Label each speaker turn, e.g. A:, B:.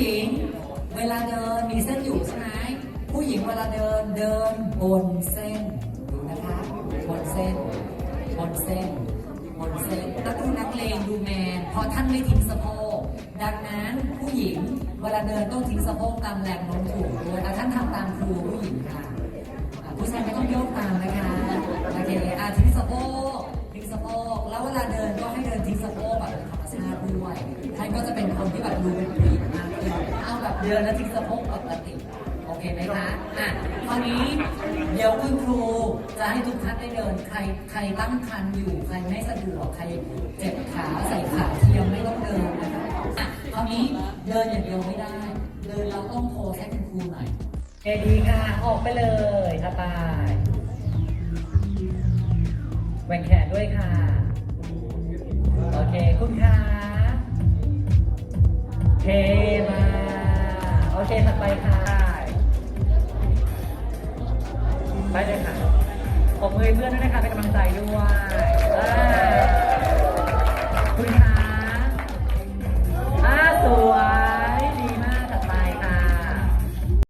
A: หญิงเวลาเดินมีเส้นอยู่ใช่ไหมผู้หญิงเวลาเดินเดินบนเส้นดูนะคะบนเส้นบนเส้นบนเส้นแล้วดูนักเลงดูแมนพราะท่านไม่ทิ้งสะโพกดังนั้นผู้หญิงเวลาเดินต้องทิ้งสะโพกตามแรงโน้มถ่วงด้วยท่านทำตามครูผู้หญิงค่ะผู้ชายไม่ต้องโยกตามนะคะโอเคอะทิ้งสะโพกทิ้งสะโพกแล้วเวลาเดินก็ให้เดินทิ้งสะโพกแบบธรรมชาติด้วยท่านก็จะเป็นคนที่แบบดูเป็นผู้หญิง เอาแบบเดินล้วทิ้งสะโพกปกติโอเคไหมคะอะคราวนี้เดี๋ยวคุณครูจะให้ทุกท่านได้เดินใครใครตั้งคันอยู่ใครไม่สะดวกใครเจ็บขาใส่ขาเทียมไม่ต้องเดินนะคะอะคราวนี้เดินอย่างเดียวไม่ได้ เดินเราต้องโพสให้คุณครูหน่อยเอดีค่ะ ออกไปเลยค่ะไปแหว่งแขนด้วยค่ะ โอเค คุณค่ะเท อเคถัดไปค่ะไปเลยค่ะขอบมือเพื่อนด้วยนะคะเป็นกำลังใจด้วย